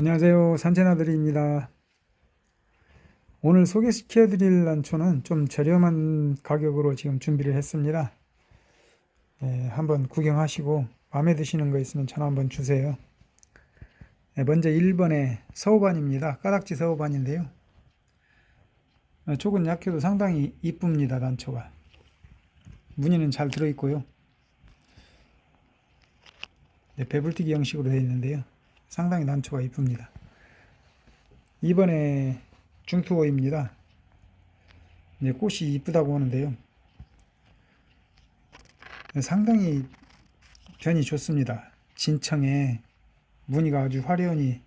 안녕하세요. 산채나들입니다. 오늘 소개시켜 드릴 난초는 좀 저렴한 가격으로 지금 준비를 했습니다. 예, 한번 구경하시고 마음에 드시는 거 있으면 전화 한번 주세요. 예, 먼저 1번의 서우반입니다. 까닥지 서우반인데요. 어, 쪽은 약해도 상당히 이쁩니다. 난초가. 무늬는 잘 들어있고요. 네, 배불티기 형식으로 되어 있는데요. 상당히 난초가 이쁩니다. 이번에 중투호입니다. 이제 꽃이 이쁘다고 하는데요. 상당히 변이 좋습니다. 진청에 무늬가 아주 화려하니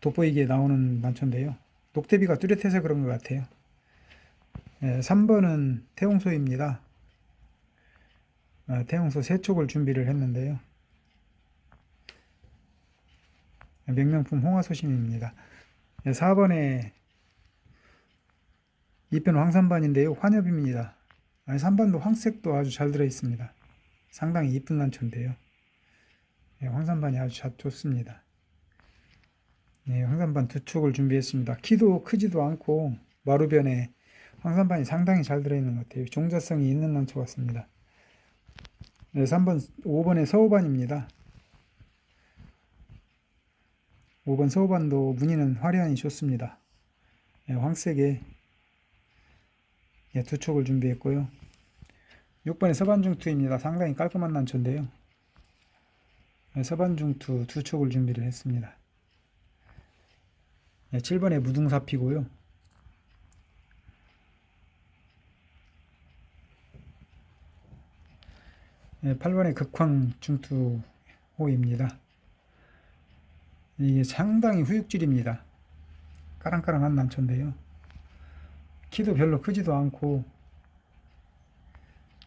돋보이게 나오는 난초인데요. 녹대비가 뚜렷해서 그런 것 같아요. 3번은 태홍소입니다. 아, 태홍소 세 촉을 준비를 했는데요. 명명품 홍화소심입니다. 4번에 이편 황산반인데요. 환엽입니다. 3번도 황색도 아주 잘 들어 있습니다. 상당히 이쁜 난초인데요. 네, 황산반이 아주 잘 좋습니다. 네, 황산반 두 촉을 준비했습니다. 키도 크지도 않고 마루변에 황산반이 상당히 잘 들어있는 것 같아요. 종자성이 있는 난초 같습니다. 네, 3번, 5번의 서우반입니다. 5번 서우반도 무늬는 화려하니 좋습니다. 예, 황색에 예, 두 촉을 준비했고요. 6번의 서반중투입니다. 상당히 깔끔한 난초인데요. 예, 서반중투 두 촉을 준비를 했습니다. 예, 7번의 무등사피고요. 예, 8번의 극황중투호입니다. 이게 상당히 후육질입니다. 까랑까랑한 난초인데요. 키도 별로 크지도 않고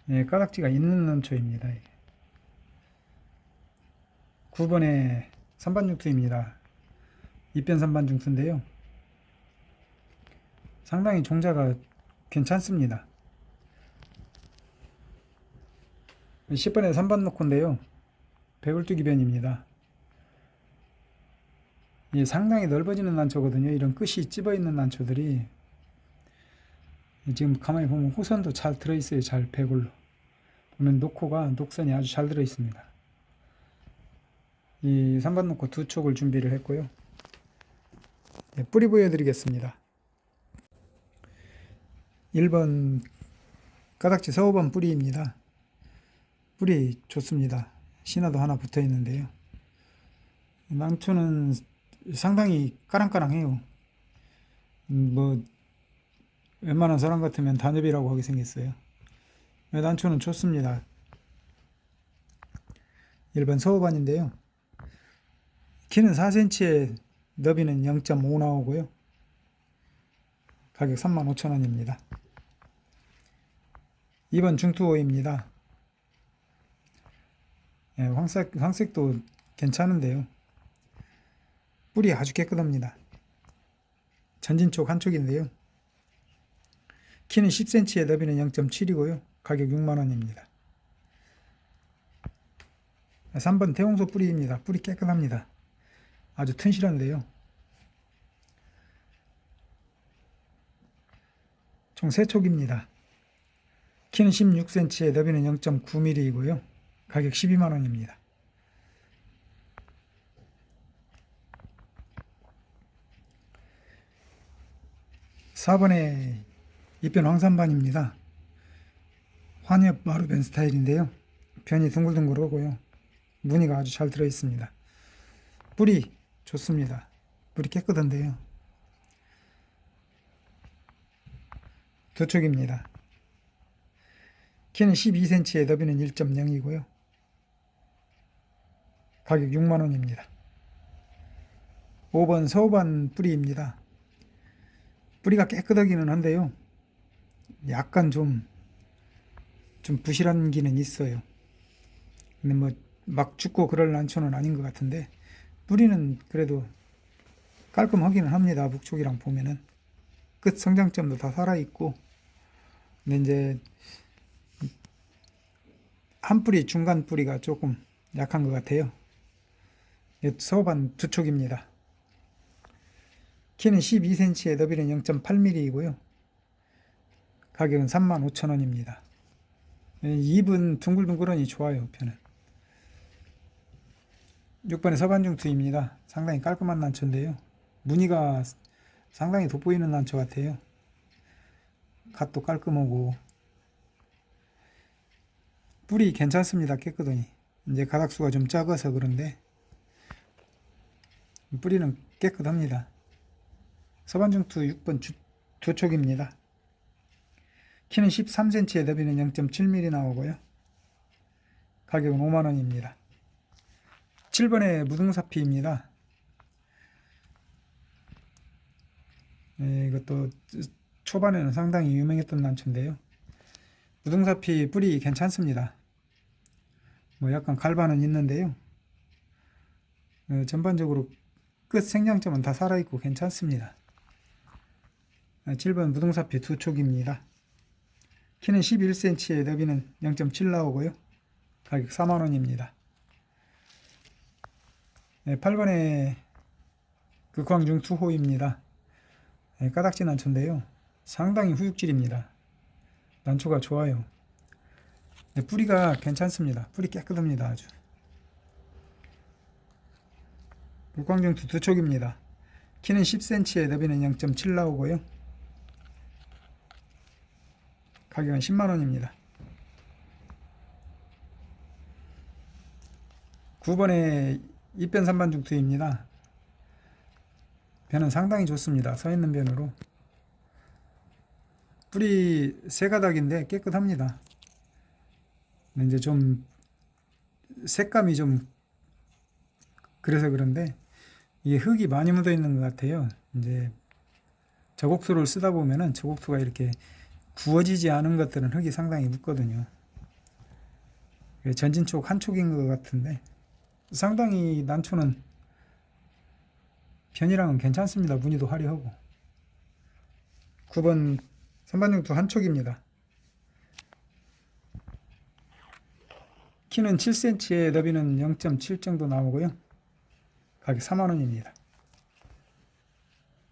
예, 까닥지가 있는 난초입니다. 9번에 산반중투입니다. 입변 산반중투인데요. 상당히 종자가 괜찮습니다. 10번에 산반놓고인데요. 배울뚜기변입니다. 예, 상당히 넓어지는 난초거든요. 이런 끝이 찝어 있는 난초들이 지금 가만히 보면 호선도 잘 들어 있어요. 잘 배골로 보면 녹호가 녹선이 아주 잘 들어 있습니다. 이 산반 놓고 두 촉을 준비를 했고요. 예, 뿌리 보여드리겠습니다. 1번 가닥지 서우번 뿌리입니다. 뿌리 좋습니다. 신화도 하나 붙어 있는데요. 난초는 상당히 까랑까랑해요. 음, 뭐 웬만한 사람 같으면 단엽이라고 하게 생겼어요. 난초는 좋습니다. 1번 서우반인데요. 키는 4cm에 너비는 0.5 나오고요. 가격 35,000원입니다. 2번 중투호입니다. 예, 황색, 황색도 괜찮은데요. 뿌리 아주 깨끗합니다. 전진 쪽 한쪽인데요. 키는 10cm에 너비는 0.7이고요. 가격 6만원입니다. 3번 대홍소 뿌리입니다. 뿌리 깨끗합니다. 아주 튼실한데요. 총 3촉입니다. 키는 16cm에 너비는 0.9mm이고요. 가격 12만원입니다. 4번에 입변 황산반입니다. 환엽 마루변 스타일인데요. 변이 둥글둥글하고요. 무늬가 아주 잘 들어 있습니다. 뿌리 좋습니다. 뿌리 깨끗한데요. 두 촉입니다. 키는 12cm에 너비는 1.0이고요. 가격 6만원입니다. 5번 서우반 뿌리입니다. 뿌리가 깨끗하기는 한데요. 약간 좀, 좀 부실한 기는 있어요. 근데 뭐, 막 죽고 그럴 난초는 아닌 것 같은데, 뿌리는 그래도 깔끔하기는 합니다. 북쪽이랑 보면은. 끝 성장점도 다 살아있고, 근데 이제, 한 뿌리, 중간 뿌리가 조금 약한 것 같아요. 서반 두 촉입니다. 키는 12cm에 너비는 0.8mm이고요. 가격은 35,000원입니다. 잎은 둥글둥글하니 좋아요, 편은. 6번에 서반중투입니다. 상당히 깔끔한 난초인데요. 무늬가 상당히 돋보이는 난초 같아요. 갓도 깔끔하고 뿌리 괜찮습니다. 깨끗하니. 이제 가닥수가 좀 작아서 그런데 뿌리는 깨끗합니다. 서반중투 6번 주, 두촉입니다. 키는 13cm에 너비는 0.7mm 나오고요. 가격은 5만원입니다. 7번에 무등사피입니다. 예, 이것도 초반에는 상당히 유명했던 난초인데요. 무등사피 뿌리 괜찮습니다. 뭐 약간 갈바는 있는데요. 어, 전반적으로 끝 생장점은 다 살아있고 괜찮습니다. 아, 7번 무등사피 두 촉입니다. 키는 11cm에 너비는 0.7 나오고요. 가격 4만원입니다. 8번에 극황중 투호입니다. 네, 까닥지 난초인데요. 상당히 후육질입니다. 난초가 좋아요. 네, 뿌리가 괜찮습니다. 뿌리 깨끗합니다. 아주. 극황중 두 촉입니다. 키는 10cm에 너비는 0.7 나오고요. 가격은 10만원입니다. 9번에 입변 산반중투입니다. 변은 상당히 좋습니다. 서 있는 변으로. 뿌리 세 가닥인데 깨끗합니다. 이제 좀 색감이 좀 그래서 그런데 이게 흙이 많이 묻어 있는 것 같아요. 이제 저곡수를 쓰다 보면은 저곡수가 이렇게 구워지지 않은 것들은 흙이 상당히 묻거든요. 전진촉 한 촉인 것 같은데 상당히 난초는 변이랑은 괜찮습니다. 무늬도 화려하고 9번 선반용도 한 촉입니다. 키는 7cm에 너비는 0.7 정도 나오고요. 가격 4만원입니다.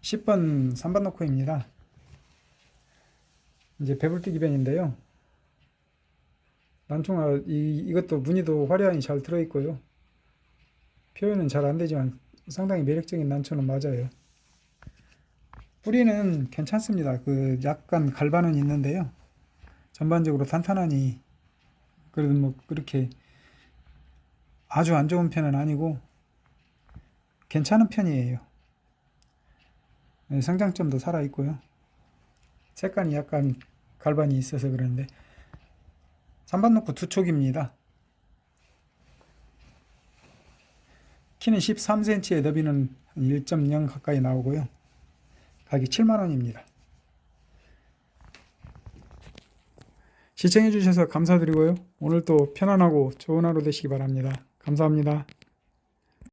10번 3번 놓고입니다. 이제 배불뜨기 변인데요. 난총아 이, 이것도 무늬도 화려하니 잘 들어있고요. 표현은 잘 안되지만 상당히 매력적인 난초는 맞아요. 뿌리는 괜찮습니다. 그 약간 갈바는 있는데요. 전반적으로 탄탄하니 그래도 뭐 그렇게 아주 안 좋은 편은 아니고 괜찮은 편이에요. 네, 성장점도 살아 있고요. 색깔이 약간 갈반이 있어서 그러는데 3번 놓고 두 촉입니다. 키는 13cm에 너비는 1.0 가까이 나오고요. 가격 7만원입니다. 시청해 주셔서 감사드리고요. 오늘도 편안하고 좋은 하루 되시기 바랍니다. 감사합니다.